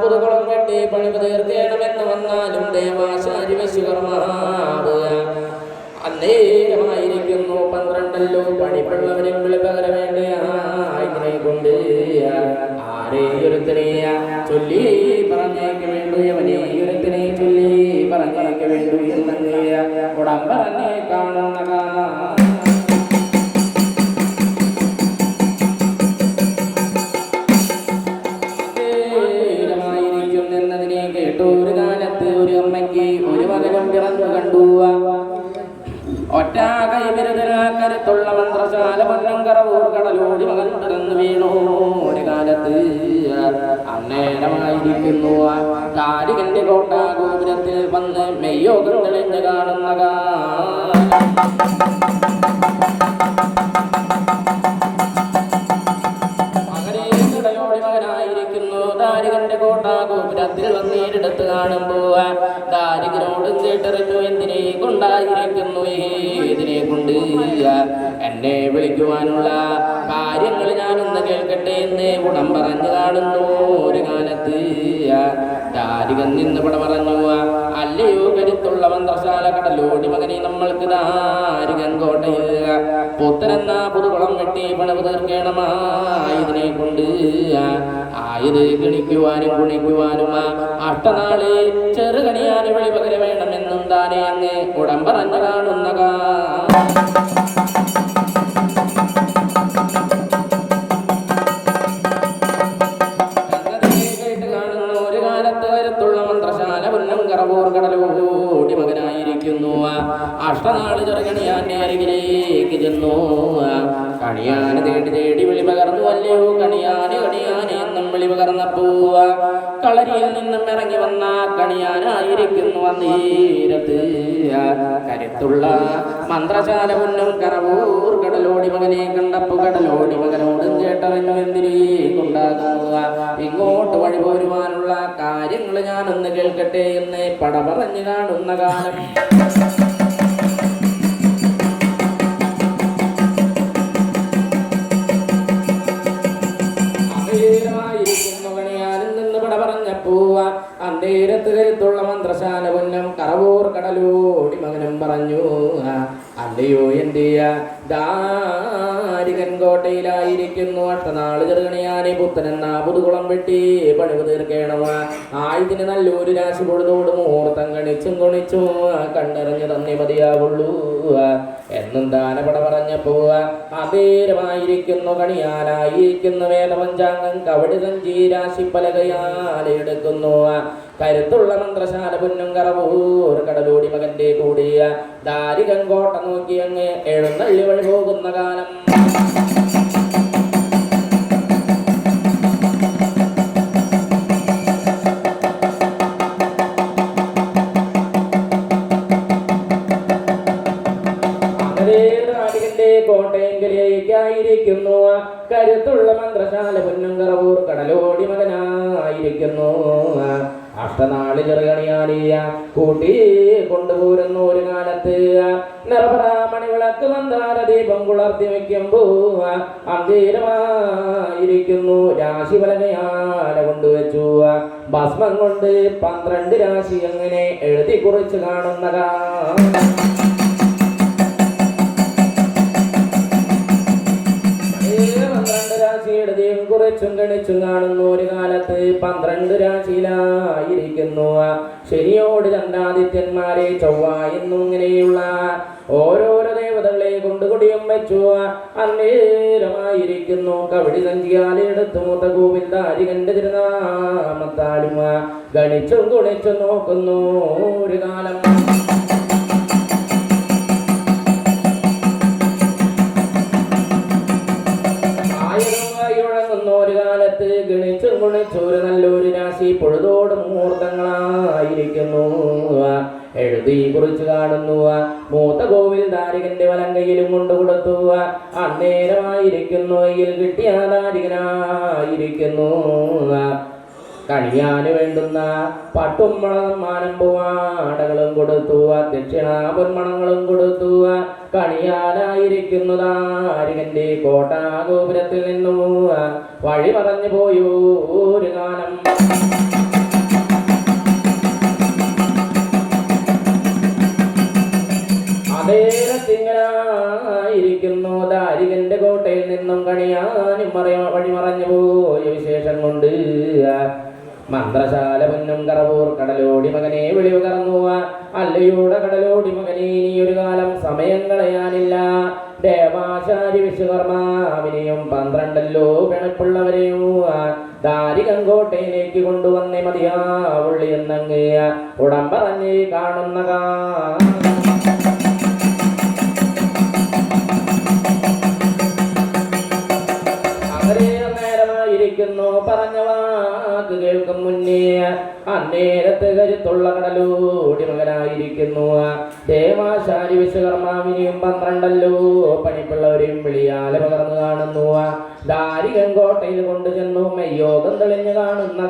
പുതുകുളം കെട്ടി വന്നാലും പന്ത്രണ്ടല്ലോ പണിപ്പുള്ളവരും വിളിപകര വേണ്ട ഇതിനെ കൊണ്ട് ആരെയൊരുത്തനെ ചൊല്ലി പറഞ്ഞേക്ക് വേണ്ടു അവനെ ഒരുത്തനെ ചൊല്ലി പറഞ്ഞേക്ക് വേണ്ടു എന്നങ്ങേ ഉടമ്പറന്നെ കാണുന്ന മന്ത്രശാല പൊന്നം കറവൂർ കടലോടി മകൻ പിറന്നു വീണു. ഒരു കാലത്ത് അന്നേരമായിരിക്കുന്നു. കാരികന്റെ കോട്ട ഗോപുരത്തിൽ വന്ന് മെയ്യോഗം തെളിഞ്ഞു കാണുന്ന കാലം. എന്നെ വിളിക്കുവാനുള്ള കാര്യങ്ങൾ ഞാനൊന്ന് കേൾക്കട്ടെ എന്ന് ഉടം പറഞ്ഞു കാണുന്നു. ഒരു കാലത്ത് ദാരികൻ നിന്ന് ഇവിടെ പറഞ്ഞു അല്ലയോ കരുത്തുള്ള മന്ത്രശാല കടലോടി മകനെ നമ്മൾക്ക് ദാരികൻ കോട്ടയിൽ പുത്തനെന്ന പുതുകുളം വെട്ടി പണവ് തീർക്കണമായതിനെ കൊണ്ട് ആയത് ഗണിക്കുവാനും ഗുണിക്കുവാനും അഷ്ടനാൾ ചെറുകണിയാന് വിളി പകര വേണമെന്നും താനേ അങ്ങ് ഉടമ്പറഞ്ഞ കാണുന്ന കണിയാന് തേടി തേടി വിളി പകർന്നു അല്ലയോ കണിയാന് കണിയാന് എന്നും വിളി പോവ. കളരിയിൽ നിന്നും ഇറങ്ങി വന്ന കണിയാനായിരിക്കുന്നു അന്നേരത്ത് കരുത്തുള്ള മന്ത്രശാല പുന്നം കറവൂർ കടലോടി മകനെ കണ്ടപ്പോ കടലോടി മകനോടും കേട്ടറിഞ്ഞു എന്തിനേക്കുണ്ടാകുക ഇങ്ങോട്ട് വഴി പോരുവാനുള്ള കാര്യങ്ങൾ ഞാനൊന്ന് കേൾക്കട്ടെ എന്ന് പട പറഞ്ഞു കാണുന്ന കാലം. എന്റെ ദാരികൻ കോട്ടയിലായിരിക്കുന്നു. അഷ്ടനാൾ ചെറുകണിയാനെ പുത്തനെന്ന പുതുകുളം വെട്ടി പണിവ് തീർക്കേണവ ആയതിന് നല്ലൊരു രാശി പൊഴുതോട് മുഹൂർത്തം കണിച്ചും കൊണിച്ചു കണ്ടറിഞ്ഞു തന്നെ മതിയാവുള്ളൂ എന്നും ദാനപട പറഞ്ഞപ്പോ അതേരമായിരിക്കുന്നു കണിയാനായിരിക്കുന്നു വേദപഞ്ചാംഗം. കവടി സഞ്ചി രാശി പലകയാലെടുക്കുന്നു കരുത്തുള്ള മന്ത്രശാല പൊന്നും കറവൂർ. കടലോടി മകന്റെ കൂടിയ ദാരികം കോട്ട നോക്കി അങ്ങ് എഴുന്നള്ളി വഴി പോകുന്ന കാലം. കോട്ടയങ്കിലേക്കായിരിക്കുന്നു കരുത്തുള്ള മന്ത്രശാല പൊന്നും കറവൂർ കടലോടി മകനായിരിക്കുന്നു. അഷ്ടനാളി ചെറുകണിയാലിയ കൂട്ടി കൊണ്ടുപോരുന്നു ഒരു കാലത്ത്. നിർഭരാമണി വിളക്ക് മന്ദാര ദീപം കുളർത്തി വെക്കുമ്പോ അന്തീരമായിരിക്കുന്നു. രാശി വലനയാല കൊണ്ടുവച്ചു. ഭസ്മം കൊണ്ട് പന്ത്രണ്ട് രാശി അങ്ങനെ എഴുതി കുറിച്ച് കാണുന്നതാ. ദൈവം കുറച്ചും ഗണിച്ചും ഒരു കാലത്ത് പന്ത്രണ്ട് രാശിയിലായിരിക്കുന്നു. ശനിയോട് ചന്ദ്രാദിത്യന്മാരെ ചൊവ്വ എന്നിങ്ങനെയുള്ള ഓരോരോ ദേവതകളെ കൊണ്ട് കൊടിയും വെച്ചു. അന്നേരമായിരിക്കുന്നു. കവടി സഞ്ചിയാലെടുത്തു മൂത്ത ഗോവിന്ദാരി തിരുനാമത്താലും. ഗണിച്ചും ഗുണിച്ചും നോക്കുന്നു ഒരു കാലം. ഗുണിച്ചൊരു നല്ലൊരു രാശി പൊഴുതോട് മുഹൂർത്തങ്ങളായിരിക്കുന്നു. എഴുതി കുറിച്ച് കാണുന്നു. മൂത്ത കോവിൽ ദാരികന്റെ കയ്യിലും കൊണ്ടു കൊടുത്തു. അന്നേരമായിരിക്കുന്നു. കയ്യിൽ കിട്ടിയ ദാരികനായിരിക്കുന്നു കണിയാന് വേണ്ടുന്ന പട്ടും മണം പൂവാടകളും കൊടുത്തു ദക്ഷിണ കൊടുത്തു. കണിയാനായിരിക്കുന്നതാരികന്റെ കോട്ടാഗോപുരത്തിൽ നിന്നു വഴി പറഞ്ഞു പോയൂരു കാലം അതേരത്തിങ്ങനായിരിക്കുന്നു ദാരികന്റെ കോട്ടയിൽ നിന്നും കണിയാനും മറയ വഴി മറഞ്ഞു പോയ വിശേഷം കൊണ്ട് മന്ത്രശാല പൊന്നും കറവൂർ കടലോടി മകനെ വിളിവ് കറന്നു അല്ലയുടെ കടലോടി മകനെ ഒരു കാലം സമയം കളയാനില്ല. ദേവാചാരി വിശ്വകർമാവിനെയും പന്ത്രണ്ടല്ലോ പിണപ്പുള്ളവരെയോ ദാരികങ്കോട്ടയിലേക്ക് കൊണ്ടുവന്നേ മതിയാവുള്ളി എന്നങ്ങ് ഉടം പറഞ്ഞ് കാണുന്ന അന്നേരത്ത് കരുത്തുള്ള കടലോടി മകനായിരിക്കുന്നു ദേവാശാരി വിശ്വകർമാവിനെയും പന്ത്രണ്ടല്ലോ. പണിപ്പുള്ളവരെയും വിളിയാലെ പകർന്നു കാണുന്നു. ദാരികൻ കോട്ടയിൽ കൊണ്ടു ചെന്നു മെയ്യോഗം തെളിഞ്ഞു കാണുന്ന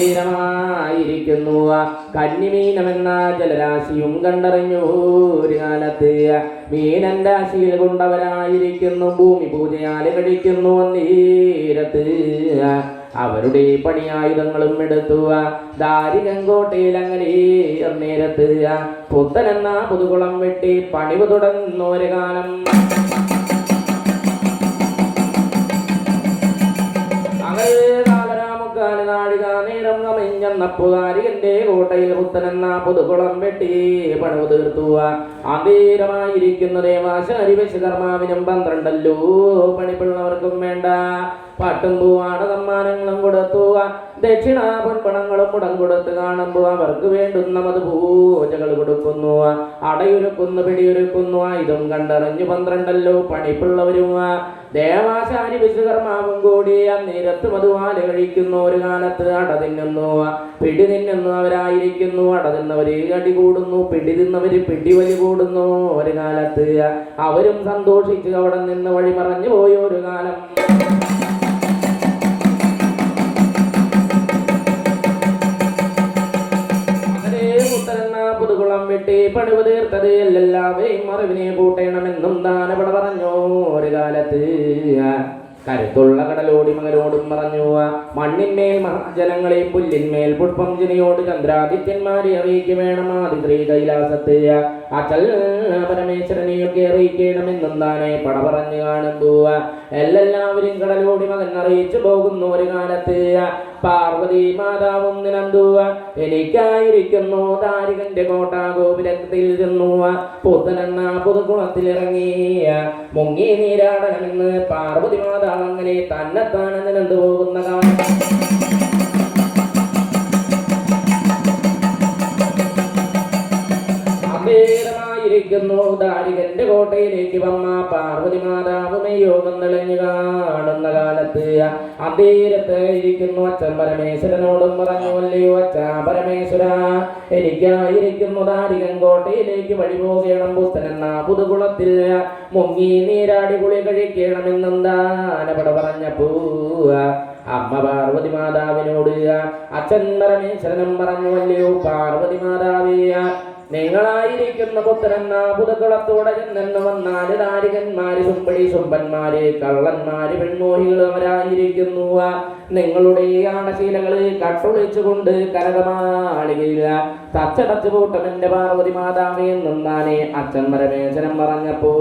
കാ അധീരമായിരിക്കുന്നു കന്നിമീനമെന്ന ജലരാശിയും കണ്ടറിഞ്ഞു ഒരു കാലത്ത് മീനൻ രാശിയിൽ കൊണ്ടവരായിരിക്കുന്നു. ഭൂമി പൂജയാൽ കഴിക്കുന്നു നീരത്ത് അവരുടെ പണിയായുധങ്ങളും എടുത്തു. ദാരികങ്കോട്ടയിൽ അങ്ങനെ നേരത്ത് പുത്തനെന്ന പുതുകുളം വെട്ടി പണിവ് തുടങ്ങുന്ന ഒരു കാലം. കാലരാമുക്കാൽ നാഴിക നേരം കമിഞ്ഞന്നപ്പുകാരികന്റെ കോട്ടയിൽ പുത്തനെന്ന പുതുകുളം വെട്ടി പണിവ് തീർത്തു അധീരമായിരിക്കുന്ന ദേവാശാരി വിശ്വകർമാവിനും പന്ത്രണ്ടല്ലോ. പണിപ്പിള്ളവർക്കും വേണ്ട. പാട്ടും പൂവാണ് സമ്മാനങ്ങളും കൊടുത്തു ദക്ഷിണ പൊൻപണങ്ങളും മുടം കൊടുത്ത് കാണുമ്പോൾ അവർക്ക് വേണ്ടുന്ന മത് പൂജകൾ കൊടുക്കുന്നു അടയൊരുക്കുന്നു പിടിയൊരുക്കുന്നു ഇതും കണ്ടറിഞ്ഞു പന്ത്രണ്ടല്ലോ പണിപ്പുള്ളവരും ദേവാശാരി വിശ്വകർമാവും കൂടി അന്നേരത്ത് മധുവാൽ കഴിക്കുന്നു ഒരു കാലത്ത് അട തിന്നുന്നു പിടി തിന്നുന്നവരായിരിക്കുന്നു അട തിന്നവര് അടി കൂടുന്നു പിടി തിന്നവര് പിടി വലി കൂടുന്നു. ഒരു കാലത്ത് അവരും സന്തോഷിച്ച് അവിടെ നിന്ന് വഴി മറഞ്ഞു പോയി ഒരു കാലം. പുതുകുളം എല്ലാവരെയും അറിവിനെ പൂട്ടണമെന്നും ദാനപട പറഞ്ഞു. ഒരു കാലത്ത് കരുത്തുള്ള കടലോടി മകരോടും പറഞ്ഞു മണ്ണിന്മേൽ മഹാജനങ്ങളെ പുല്ലിന്മേൽ പുഷ്പം ജനിയോട് ചന്ദ്രാദിത്യന്മാരെ അറിയിക്കു വേണം കൈലാസത്തെ അച്ചൽ പരമേശ്വരനെയൊക്കെ അറിയിക്കണമെന്നും താനെ പട പറഞ്ഞു കാണുമ്പോ എല്ലാവരും കടലോടി മകൻ അറിയിച്ചു പോകുന്ന ഒരു കാലത്ത്. പാർവതി മാതാവും നിനന്തുവ എനിക്കായിരിക്കുന്നു ദാരികന്റെ കോട്ട ഗോപുരത്തിൽ പുത്തനെന്ന പുതുകുളത്തിൽ ഇറങ്ങിയ മുങ്ങി നീരാടണമെന്ന് പാർവതി മാതാവ് അങ്ങനെ തന്നെത്താണ് നിനന്തു പോകുന്ന അഭേദമായിരിക്കുന്നു ദാരികന്റെ കോട്ടയിലേക്ക് വന്ന പാർവതി മാതാവുമേ യോഗം തെളിഞ്ഞു കാണുന്ന കാലത്ത് അതീരത്ത് ഇരിക്കുന്നു. അച്ഛൻ പരമേശ്വരനോടും പറഞ്ഞു അല്ലയോ അച്ഛ പരമേശ്വര എനിക്കായിരിക്കുന്നു ദാരികൻ കോട്ടയിലേക്ക് വഴി പോകേണം. പുത്തനെന്ന പുതുകുളത്തിൽ മുങ്ങി നീരാടി കുളി കഴിക്കണമെന്നെന്താനപട പറഞ്ഞപ്പോ അമ്മ പാർവതി മാതാവിനോട് അച്ഛൻ പരമേശ്വരനും പറഞ്ഞു അല്ലയോ പാർവതി മാതാവിയ നിങ്ങളായിരിക്കുന്ന പുത്രൻ പുതുക്കുളത്തോടെ ചെന്നെന്ന് വന്നാൽ ദാരികന്മാര് സുമ്പടി സുമ്പന്മാര് കള്ളന്മാര് പെൺമോഹികൾ അവരായിരിക്കുന്നു. നിങ്ങളുടെ ആണശീലകൾ കട്ടൊളിച്ചുകൊണ്ട് കരകമാളികയില്ല തച്ചടച്ചു കൂട്ടം എന്റെ പാർവതി മാതാവേ നിന്നാനേ അച്ഛൻ പരമേശ്വരൻ പറഞ്ഞപ്പോ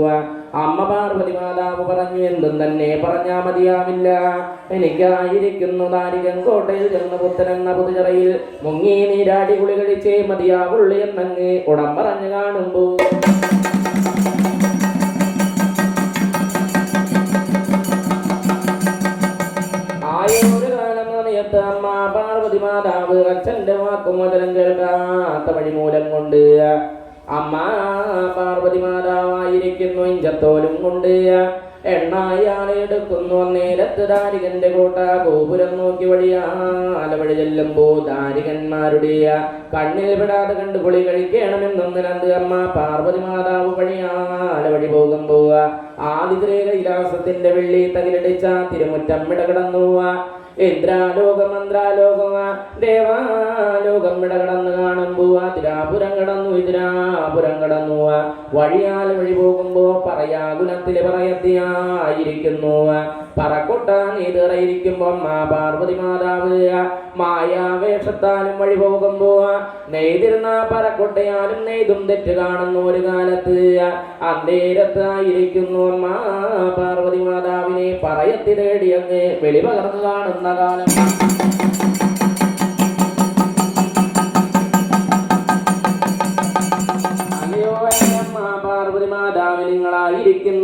അമ്മ പാർവതി മാതാവ് പറഞ്ഞു എന്തും തന്നെ പറഞ്ഞാ മതിയാവില്ല. എനിക്കായിരിക്കുന്നു ദാരികൻ കോട്ടയിൽ ചെന്ന് പുത്തനെന്ന പുതുചറയിൽ. മുങ്ങി നീരാടി കുളി കഴിച്ചേ മതിയാവുള്ളു എന്നങ്ങ് ഉടം പറഞ്ഞു കാണുമ്പോ. പാർവതി മാതാവ് അച്ഛന്റെ വാക്കും വചനം കേൾക്കാത്ത വഴിമൂലം കൊണ്ട് അമ്മ പാർവതി മാതാവായിരിക്കുന്നു ഇഞ്ചത്തോലും കൊണ്ട് എണ്ണായാളെ എടുക്കുന്നു. നേരത്ത് ദാരികന്റെ കോട്ട ഗോപുരം നോക്കി വഴിയാല വഴി ചെല്ലുമ്പോ ദാരികന്മാരുടെ കണ്ണിൽ വിടാതെ കണ്ട് കുളി കഴിക്കണമെന്നൊന്ന് നിലന്ത് അമ്മ പാർവതി മാതാവ് വഴിയാല വഴി പോകുമ്പോ. ആദിത്രേ കൈലാസത്തിന്റെ വെള്ളി തകിലടിച്ച തിരുമുറ്റം ഇടകടന്നു ഇന്ദ്രാലോകം മന്ത്രാലോകം ദേവാലോകം ഇടകടന്ന് കാണുമ്പോ തിരാപുരം കടന്നു ഇതിരാപുരം കടന്നു വഴിയാൽ വഴി പോകുമ്പോ പറയാ ഗുണത്തിൽ പറയത്തിയായിരിക്കുന്നു പറക്കൊട്ട നീതിറയിരിക്കുമ്പോ മാ പാർവതി മാതാവ് മായാവേഷത്താലും വഴി പോകുമ്പോ നെയ്തിരുന്ന പറക്കൊട്ടയാലും നെയ്തും തെറ്റ് കാണുന്നു ഒരു കാലത്ത്. അന്തേരത്തായിരിക്കുന്നു മാ പാർവതി മാതാവിനെ പറയത്തി തേടിയങ്ങ് വെളിപകർന്നു കാണുന്ന കാലം.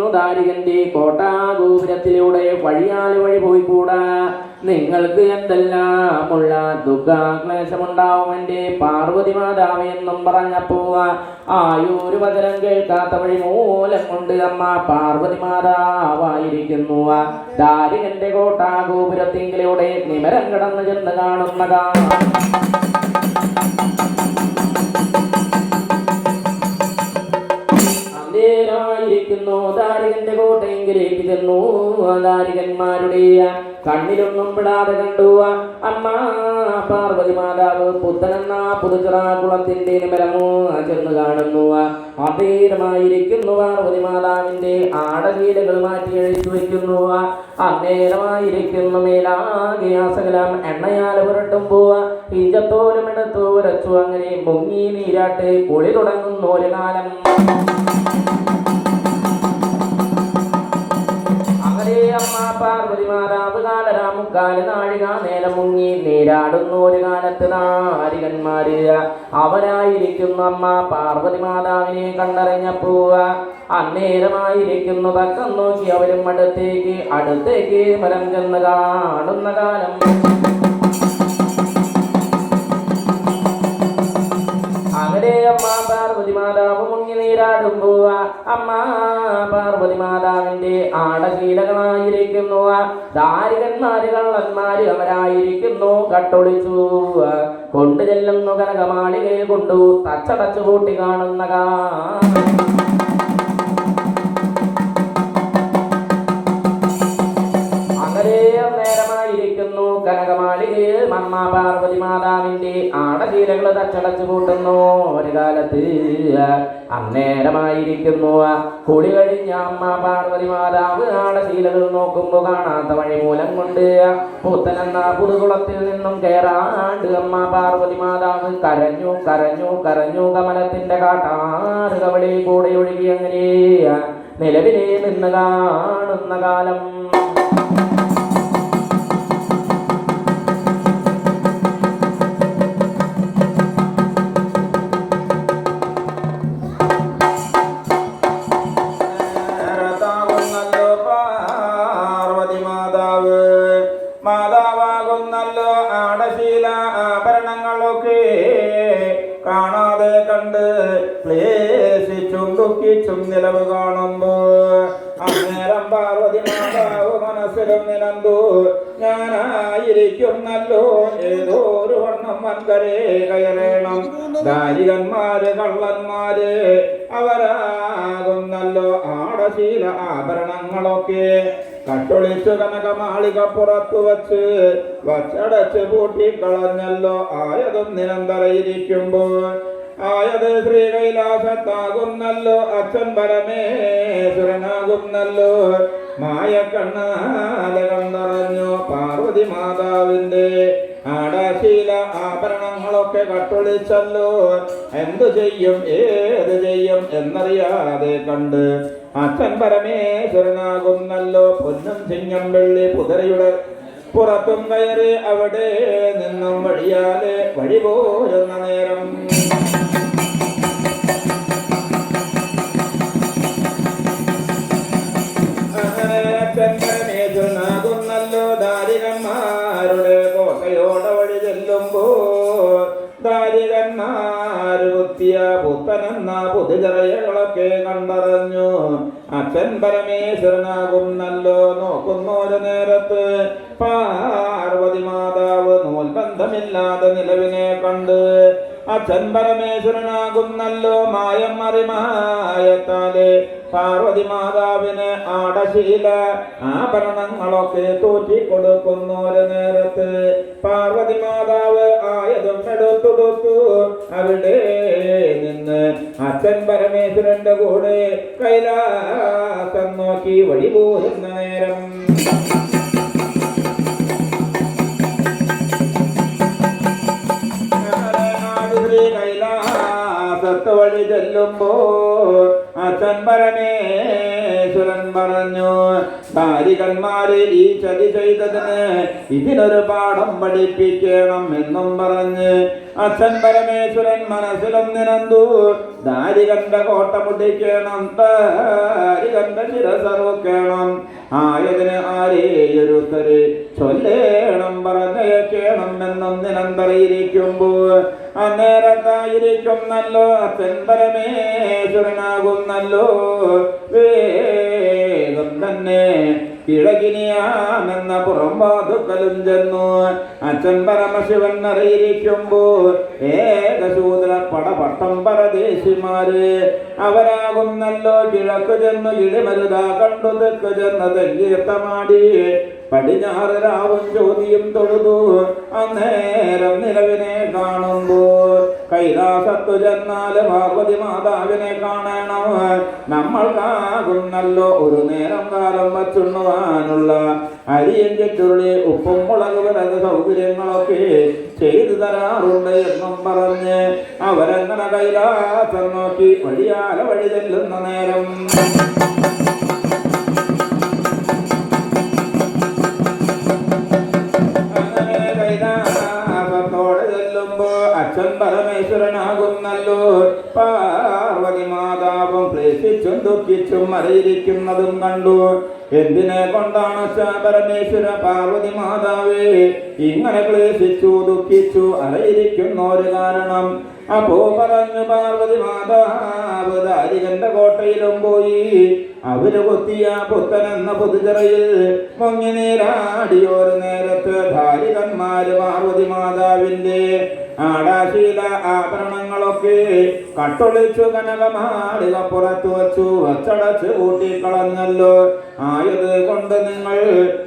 നിങ്ങളായിരിക്കുന്നു ദാരികന്റെ കോട്ടാഗോപുരത്തിലൂടെ വഴിയാൽ വഴി പോയിക്കൂടാ? നിങ്ങൾക്ക് എന്തെല്ലാമുള്ള ദുഃഖാക്ലേശമുണ്ടാവും എന്റെ പാർവതി മാതാവ് എന്നും പറഞ്ഞപ്പോ ആയൊരു വചനം കേൾക്കാത്ത വഴി മൂലം കൊണ്ട് അമ്മ പാർവതി മാതാവായിരിക്കുന്നു. ദാരികന്റെ കോട്ടാഗോപുരത്തിങ്കിലൂടെ നിമരം കടന്നു ചെന്ന് കാണുന്ന ആ ദാരികന്മാരുടെ കണ്ണിലൊന്നും പെടാതെ കണ്ടു അമ്മ പാർവതി മാതാവ് പുത്തനെന്ന പുതുച്ചിറ കുളത്തിന്റെ നിമരമോ ചെന്ന് കാണുന്നു അന്നേരമായിരിക്കുന്നു പാർവതി മാതാവിന്റെ ആടകീലകൾ മാറ്റി എഴുതി വയ്ക്കുന്നു അന്നേരമായിരിക്കുന്നു മേലാകെ ആസകലം എണ്ണയാൽ പോവ ഇഞ്ചത്തോലും എടുത്തു ഉരച്ചു അങ്ങനെ മുങ്ങി നീരാട്ട് കുളി തുടങ്ങുന്നു ഒരു കാലം. അമ്മ പാർവതി മാതാവ് കാലരാമുക്കാൽ നാഴിക നേരം മുങ്ങി നീരാടുന്നു ഒരു കാലത്ത് നാരികന്മാര് അവരായിരിക്കുന്നു അമ്മ പാർവതി മാതാവിനെ കണ്ടറിഞ്ഞപ്പോ അന്നേരമായിരിക്കുന്നു. തക്കം നോക്കി അവരും അടുത്തേക്ക് അടുത്തേക്ക് മരം ചെന്ന് കാണുന്ന കാലം. അങ്ങനെ അമ്മ പാർവതി മാതാവ് മുങ്ങി നീരാടുമ്പോ അമ്മ പാർവതി മാതാവിന്റെ ആടകീടകളായിരിക്കുന്നു ദാരികന്മാര് കള്ളന്മാര് അവരായിരിക്കുന്നു. കട്ടൊളിച്ചു കൊണ്ടു ചെല്ലുന്നു കനകമാളികയിൽ കൊണ്ടു. തച്ചടച്ചു കൂട്ടി കാണുന്ന കാ. അങ്ങനെ കനകമാളികയിൽ മമ്മ പാർവതി മാതാവിന്റെ ആടശീലകൾ തച്ചടച്ചു കൂട്ടുന്നു. ഒരു കാലത്ത് അന്നേരമായിരിക്കുന്നു. കുളി കഴിഞ്ഞ അമ്മ പാർവതി മാതാവ് ആടശീലകൾ നോക്കുമ്പോ കാണാത്ത വഴി മൂലം കൊണ്ട് പുത്തനെന്ന പുതുകുളത്തിൽ നിന്നും കയറാണ്ട് അമ്മ പാർവതി മാതാവ് കരഞ്ഞു കരഞ്ഞു കരഞ്ഞു കമലത്തിന്റെ കാട്ടാറ് കവളിൽ കൂടെ ഒഴുകി അങ്ങനെ നിലവിലെ നിന്ന് കാണുന്ന കാലം കണ്ട് ക്ലേശിച്ചും ദുഃഖിച്ചും നിലവ് കാണുമ്പോ അന്നേരം പാർവതി മാതാവ് മനസ്സിലും നിലന്തു ഞാനായിരിക്കുന്നല്ലോ ഏതോ ഒരു വണ്ണം വൻകരെ കയറേണം. ദാരികന്മാര് കള്ളന്മാര് അവരാകുന്നല്ലോ ആടശീല ആഭരണങ്ങളൊക്കെ കട്ടൊളിച്ചു കനകമാളിക പുറത്തു വച്ച് വച്ചടച്ച് പൂട്ടിക്കളഞ്ഞല്ലോ. ആയതും നിരന്തരയിരിക്കുമ്പോൾ ആയത് ശ്രീ കൈലാസത്താകുന്നല്ലോ അച്ഛൻ പരമേശ്വരനാകുന്നല്ലോ മായ കണ്ണാല കണ്ടറിഞ്ഞു പാർവതി മാതാവിന്റെ ആടാശീല ആഭരണങ്ങളൊക്കെ കട്ടൊളിച്ചല്ലോ. എന്തു ചെയ്യും ഏത് ചെയ്യും എന്നറിയാതെ കണ്ട് അച്ഛൻ പരമേശ്വരനാകുന്നല്ലോ പൊന്നും ചിങ്ങം വെള്ളി പുതരയുടെ പുറത്തും കയറി അവിടെ നിന്നും വഴിയാലെ വഴി പോരുന്ന നേരം അച്ഛൻ പരമേശ്വരനാകും നല്ലോ നോക്കുന്നൊരു നേരത്ത്. പാർവതി മാതാവ് നൂൽബന്ധമില്ലാതെ നിലവിനെ കണ്ട് അച്ഛൻ പരമേശ്വരനാകുന്നല്ലോ മായം മറിമായത്താൽ പാർവതി മാതാവിന് ആടശീല ആഭരണങ്ങളൊക്കെ തൂറ്റി കൊടുക്കുന്ന ഒരു നേരത്ത്. പാർവതി മാതാവ് ആയതും എടുത്തൊടുത്തു. അവിടെ നിന്ന് അച്ഛൻ പരമേശ്വരന്റെ കൂടെ കൈലാസം നോക്കി വഴിപോകുന്ന നേരം. ചെല്ലുമ്പോൾ അച്ഛൻ പരമേശ്വരൻ പറഞ്ഞു ബാലികന്മാരെ ഈ ചതി ചെയ്തതിന് ഇതിനൊരു പാഠം പഠിപ്പിക്കണം എന്നും പറഞ്ഞ് അച്ഛൻ പരമേശ്വരൻ മനസ്സിലും നിനന്തു ദാരികന്റെ കോട്ട മുടിക്കണം ദാരികന്റെ ശിരസറുക്കണം ആയതിന് ആരെയൊരുത്തര് ചൊല്ലേണം പറഞ്ഞേക്കണം എന്നൊന്നിനന്തറിയിരിക്കുമ്പോൾ അന്നേരത്തായിരിക്കും നല്ലോ അച്ഛൻ നല്ലോ വേഗം തന്നെ കിഴകിനിയാമെന്ന പുറംവാതുക്കലും ചെന്നു. അച്ഛൻ പരമശിവൻ അറിയിരിക്കുമ്പോൾ ഏകശൂദ്ര പടപട്ടം പരദേശിമാര് അവരാകുന്നല്ലോ. കിഴക്ക് ചെന്നു ഇടിമരുത കണ്ടു തെക്ക് ചെന്ന് തെങ്കീർത്തമാടി. പടിഞ്ഞാറ് രാവും ചോദ്യം തൊഴുതു. അന്നേരം നിലവിനെ കാണുമ്പോൾ കൈലാസത്തു ചെന്നാൽ പാർവതി മാതാവിനെ കാണണം. നമ്മൾക്കാകുന്നല്ലോ ഒരു നേരം കാലം വച്ചുണ്ണുവാനുള്ള അരിയും ചുരുളി ഉപ്പും മുളക് വിറക് സൗകര്യങ്ങളൊക്കെ ചെയ്തു തരാറുണ്ട് എന്നും പറഞ്ഞ് അവരങ്ങനെ കൈലാസം നോക്കി വഴിയാല വഴി ചെല്ലുന്ന നേരം. പരമേശ്വരനാകുന്നല്ലോ. പാർവതി മാതാവും ക്ലേശിച്ചും ദുഃഖിച്ചും അറിയിരിക്കുന്നതും കണ്ടു. എന്തിനെ കൊണ്ടാണ് പരമേശ്വര പാർവതി മാതാവേ ഇങ്ങനെ ക്ലേശിച്ചു ദുഃഖിച്ചു അറിയിരിക്കുന്ന ഒരു കാരണം? അപ്പോ പറഞ്ഞു പാർവതി മാതാവ് ദാരികന്റെ കോട്ടയിലും പോയി. അവർ കൊത്തിയ പുത്തൻ എന്ന പുതുചിറയിൽ മുങ്ങി നീരാടി നേരത്ത് ധാരികന്മാര് പാർവതി മാതാവിന്റെ ആടാശീല ആഭരണങ്ങളൊക്കെ കട്ടൊളിച്ചു കനകമാളിക പുറത്തു വച്ചു വച്ചടച്ച് കൂട്ടിക്കളഞ്ഞല്ലോ ആയത് കൊണ്ട് നിങ്ങൾ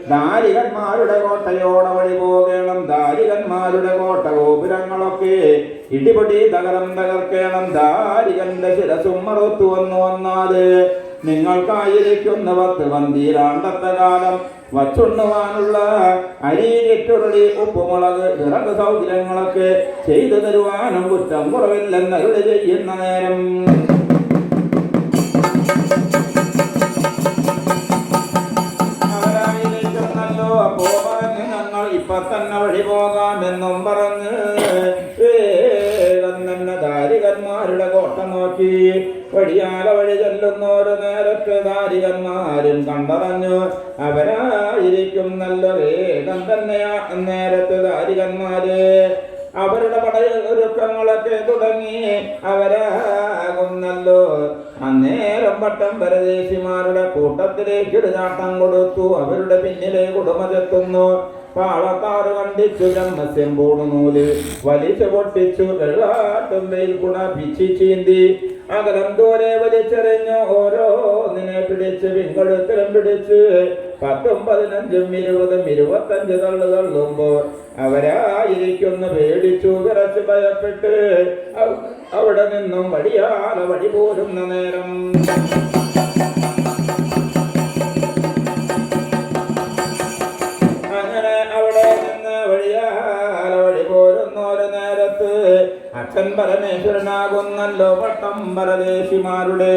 ദാരികന്മാരുടെ കോട്ടയോടെ വഴി പോകണം. ദാരികന്മാരുടെ കോട്ട ഗോപുരങ്ങളൊക്കെ ഇടിപൊടി തകരം തകർക്കേണം. ദാരികന്റെ ശിരസും മറുത്തു വന്നു വന്നാൽ നിങ്ങൾക്കായിരിക്കുന്ന പത്ത് പന്തീരാണ്ടത്തെ കാലം വച്ചുണ്ണുവാനുള്ള അരിയിലിട്ടുരുളി ഉപ്പുമുളക് വിറക് സൗകര്യങ്ങളൊക്കെ ചെയ്തു തരുവാനും കുറ്റം കുറവില്ലെന്നരുളി ചെയ്യുന്ന നേരം. ഇപ്പൊ തന്നെ വഴി പോകാമെന്നും പറഞ്ഞ് വേഗം തന്നെ ദാരികന്മാരുടെ കോട്ടം നോക്കി വഴിയാല വഴി ചെല്ലുന്നോര് നേരത്തെ ദാരികന്മാരും കണ്ടറഞ്ഞു അവരായിരിക്കും നല്ല വേഗം തന്നെയാ നേരത്തെ ദാരികന്മാര് അവരുടെ പടയൊരുക്കങ്ങളൊക്കെ തുടങ്ങി അവരാകുന്നല്ലോ അന്നേരം പട്ടം പരദേശിമാരുടെ കൂട്ടത്തിലേക്ക് ഒരു ചാട്ടം കൊടുത്തു അവരുടെ പിന്നിലെ കുടുംബത്തെത്തുന്നു പാളക്കാറ് കണ്ടിച്ചു ബ്രഹ്മസ്യം പൂണു നൂൽ വലിച്ചു പൊട്ടിച്ചു വെള്ളാട്ടുമ്പയിൽ കുട പിച്ചി ചീന്തി. അകലം ദൂരെ വലിച്ചെറിഞ്ഞു ഓരോന്നിനെ പിടിച്ച് പിൻകൊടുക്കലും പിടിച്ച്. പത്തും പതിനഞ്ചും ഇരുപതും ഇരുപത്തഞ്ച് തള്ളു തള്ളുമ്പോൾ അവരായിരിക്കുന്നു പേടിച്ചു വിറച്ച് ഭയപ്പെട്ട്. അവിടെ നിന്നും വഴിയാല വഴി പോരുന്ന നേരം. പരമേശ്വരനാകുന്നല്ലോ പട്ടം പരദേശിമാരുടെ.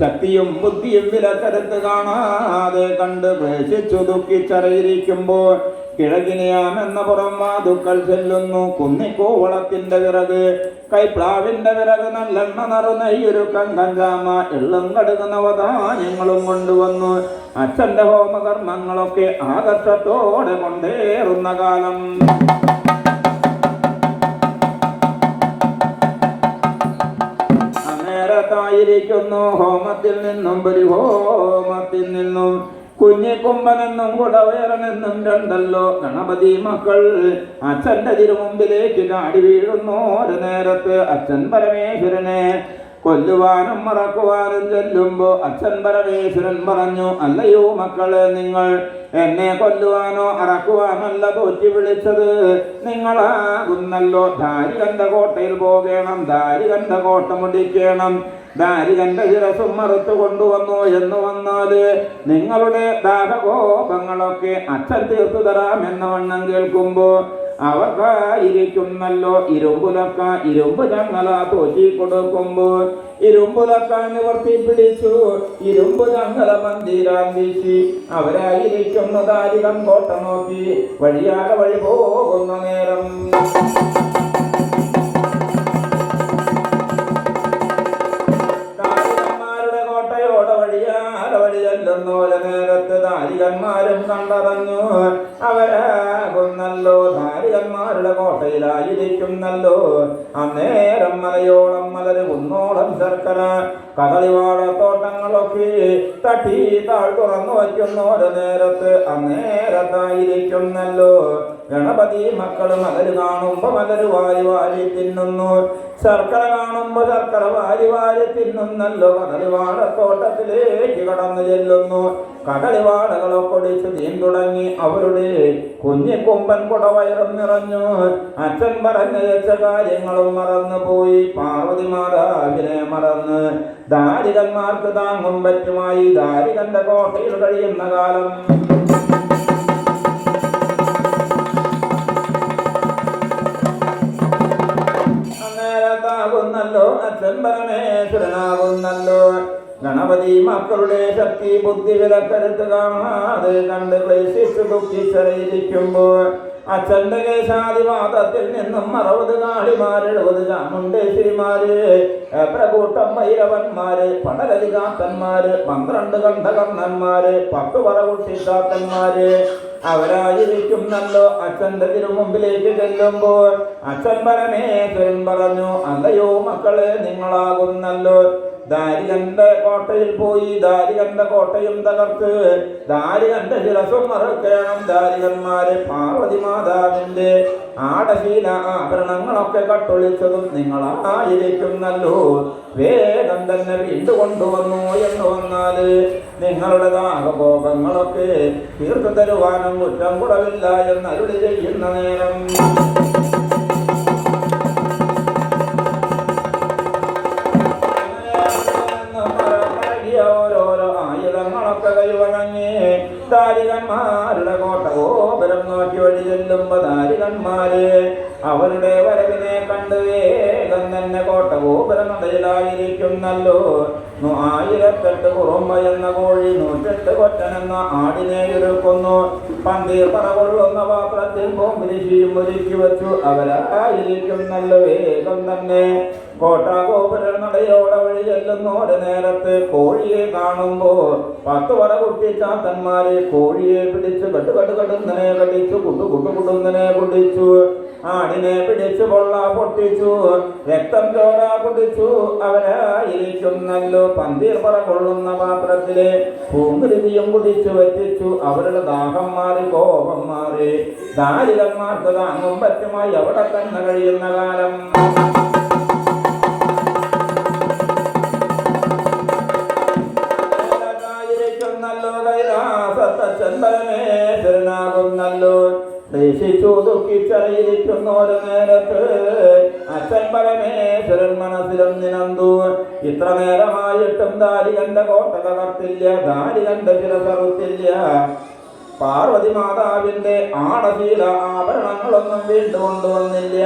ശക്തിയും ബുദ്ധിയും വിലക്കരുത്ത് കാണാതെ കണ്ട് പ്രേശിച്ചു ദുഃഖിച്ചറിയിരിക്കുമ്പോൾ കിഴകിനിയാമെന്ന പുറം വാതുക്കൾ ചെല്ലുന്നു. കുന്നിക്കോവളത്തിന്റെ വിറക് കൈപ്ലാവിന്റെ വിറക് നല്ലെണ്ണ നറുനെയ്യൊരുക്കം കഞ്ചാമ എള്ളും കടുകുന്ന നവധാന്യങ്ങളും കൊണ്ടുവന്നു. അച്ഛന്റെ ഹോമകർമ്മങ്ങളൊക്കെ ആകർഷത്തോടെ കൊണ്ടേറുന്ന കാലം. അന്നേരത്തായിരിക്കുന്നു ഹോമത്തിൽ നിന്നും ബലിഹോമത്തിൽ നിന്നും കുഞ്ഞി കുമ്പനെന്നും കുടവേറനെന്നും രണ്ടല്ലോ. ഗണപതി മക്കൾ അച്ഛന്റെ തിരുമുമ്പിലേക്ക് ചാടി വീഴുന്നു. ഒരു നേരത്ത് അച്ഛൻ പരമേശ്വരനെ കൊല്ലുവാനും മറക്കുവാനും ചെല്ലുമ്പോ അച്ഛൻ പരമേശ്വരൻ പറഞ്ഞു അല്ലയോ മക്കളെ നിങ്ങൾ എന്നെ കൊല്ലുവാനോ അറക്കുവാനല്ല തോറ്റി വിളിച്ചത്. നിങ്ങളാകുന്നല്ലോ ദാരികന്റെ കോട്ടയിൽ പോകണം കണ്ട കോട്ട മുടിക്കണം. ദാരികന്റെ ശിരസും മറുത്തു കൊണ്ടുവന്നു. എന്ന് വന്നാൽ നിങ്ങളുടെ ദാഹകോപങ്ങളൊക്കെ അച്ഛൻ തീർത്തു തരാം എന്ന വണ്ണം കേൾക്കുമ്പോ അവർക്കായിരിക്കുന്നല്ലോ ഇരുമ്പുലക്ക. ഇരുമ്പ് ഞങ്ങളാ തോറ്റി കൊടുക്കുമ്പോൾ ഇരുമ്പുലക്ക നിവർത്തി പിടിച്ചു. ഇരുമ്പ് ഞങ്ങളെ മന്ദിരം വീശി. അവരായിരിക്കുന്ന ദാരികം കോട്ട നോക്കി. വഴിയാടെ വഴി പോകുന്ന നേരം കണ്ടറിഞ്ഞു അവരാകുന്നല്ലോ ദാരികന്മാരുടെ കോട്ടയിലായിരിക്കുന്നല്ലോ. അന്നേരം മലയോളം മലര് കുന്നോളം ശർക്കര കദളിവാഴത്തോട്ടങ്ങളൊക്കെ തട്ടി താഴ് തുറന്നു വയ്ക്കുന്ന ഒരു നേരത്ത് അന്നേരത്തായിരിക്കുന്നല്ലോ. ഗണപതി മക്കൾ മകര് കാണുമ്പോ മകര് വാരി വാരി തിന്നുന്നു. ശർക്കര കാണുമ്പോ ശർക്കര വാരി വാരി തിന്നുന്നല്ലോ. കടലിവാഴത്തോട്ടത്തിലേക്ക് കടന്നു ചെല്ലുന്നു. കടലിവാഴകളെ പൊടിച്ച് തീൻ തുടങ്ങി അവരുടെ കുഞ്ഞി കൊമ്പൻ കുടവയറും നിറഞ്ഞു. അച്ഛൻ പറഞ്ഞു വെച്ച കാര്യങ്ങളും മറന്നു പോയി. പാർവതി മാതാവിനെ മറന്ന്. ദാരികന്മാർക്ക് താങ്ങും പറ്റുമായി. ദാരികന്റെ കോട്ടയിൽ കഴിയുന്ന കാലം. അന്നേരത്താകുന്നല്ലോ അച്ഛൻ പരമേശ്വരനാകുന്നല്ലോ. ഗണപതി മക്കളുടെ ശക്തി ബുദ്ധി വിലക്കരുത്ത് കാണാതെ കണ്ട് ക്ലേശിച്ചു ദുഃഖിച്ചറിയിരിക്കുമ്പോൾ അച്ഛന്റെ കേശാദിവാദത്തിൽ നിന്നും അറുപത് കാളിമാര് എഴുപത് ചാമുണ്ടേശ്വരിമാര് പ്രകൂട്ടം ഭൈരവന്മാര് പടലലികാത്തന്മാര് പന്ത്രണ്ട് കണ്ഠകർണന്മാര് പത്ത് പറകുട്ടിത്താത്തന്മാര് അവരായിരിക്കുന്നല്ലോ അച്ഛന്റെ തിരുമുമ്പിലേക്ക് ചെല്ലുമ്പോൾ അച്ഛൻ പരമേശ്വരൻ പറഞ്ഞു അല്ലയോ മക്കളെ നിങ്ങളാകുന്നല്ലോ. ദാരികന്റെ കോട്ടയിൽ പോയി ദാരികന്റെ കോട്ടയും തകർത്ത് ദാരികന്റെ ശിരസും മറക്കണം. ദാരികന്മാരെ പാർവതി മാതാവിന്റെ ആടശീല ആഭരണങ്ങളൊക്കെ കട്ടൊളിച്ചതും നിങ്ങളായിരിക്കുന്നല്ലോ. വേഗം തന്നെ വീണ്ടു കൊണ്ടുവന്നു എന്ന് വന്നാൽ നിങ്ങളുടെ ദാഹഭോഗങ്ങളൊക്കെ തീർത്തു തരുവാനും കുറ്റം കുറവില്ല എന്നരുളി ചെയ്യുന്ന നേരം ദാരികന്മാരുടെ കോട്ട ഗോപുരം നോക്കി വഴി ചെല്ലുമ്പോ താരികന്മാര് അവരുടെ വരവിനെ കണ്ട് വേഗം തന്നെ കോട്ട ഗോപുരം നടയിലായിരിക്കുന്നല്ലോ ആയിരത്തെട്ട് കുറുമ്പ എന്ന കോഴി നൂറ്റെട്ട് കൊറ്റനെന്ന ആടിനെ ഒരുക്കുന്നു പന്തീർ പറകൊള്ളുന്ന പാത്രത്തിൽ ബോംബിരിശിയും ഒരുക്കി വെച്ചു. അവരായിരിക്കുന്നല്ലോ വേഗം തന്നെ. കോട്ടാഗോപുര നടയോടെ വഴി ചെല്ലുന്ന. ഒരു നേരത്ത് കോഴിയെ കാണുമ്പോ പത്ത് വട കുട്ടിച്ചാത്തന്മാരെ കോഴിയെ പിടിച്ച് കെട്ട് കെട്ട് കെട്ടുന്നതിനെ കടിച്ചു കുട്ടു കുട്ടു കുട്ടുന്നതിനെ കുടിച്ചു. ആടിനെ പിടിച്ചു കൊള്ള പൊട്ടിച്ചു രക്തം ചോര കുടിച്ചു. അവരായിരിക്കുന്നല്ലോ പന്തീർ പറ കൊള്ളുന്ന പാത്രത്തിലെ പൂങ്കുരുതിയും കുടിച്ചു വറ്റിച്ചു. അവരുടെ ദാഹം മാറി കോപം മാറി. ദാരിതന്മാർക്ക് താങ്ങും പറ്റുമായി അവിടെ തന്നെ കഴിയുന്ന കാലം. ദേശിച്ചു ദുഃഖിച്ചറിയിരിക്കുന്ന ഒരു നേരത്ത് അച്ഛൻ പരമേശ്വരൻ മനസ്സിലും നിനന്തു ഇത്ര നേരമായിട്ടും ദാരികന്റെ കോട്ട തകർത്തില്ല ദാരികന്റെ ശിരസറുത്തില്ല പാർവതി മാതാവിന്റെ ആണശീല ആഭരണങ്ങളൊന്നും വീണ്ടും കൊണ്ടുവന്നില്ല.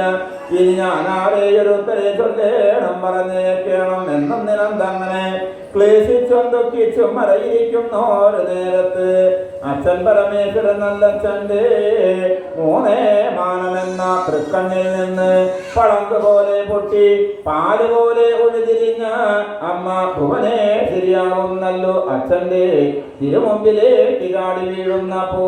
ഇനി ഞാൻ ആരെയൊരുത്തരെ ചൊല്ലേണം പറഞ്ഞേക്കണം എന്നും നിരന്തങ്ങനെ ക്ലേശിച്ചും ദുഃഖിച്ചും മറയിരിക്കുന്നോരു നേരത്ത്. അച്ഛൻ പരമേശ്വരൻ നല്ലച്ഛന്റെ മൂന്നേ മാനമെന്ന തൃക്കണ്ണിൽ നിന്ന് പളങ്ക് പോലെ പൊട്ടി പാൽ പോലെ ഒഴുതിരിഞ്ഞ അമ്മ ഭുവനെ ശരിയാവുന്നല്ലോ അച്ഛന്റെ തിരുമുമ്പിലേക്ക് കാടി പോ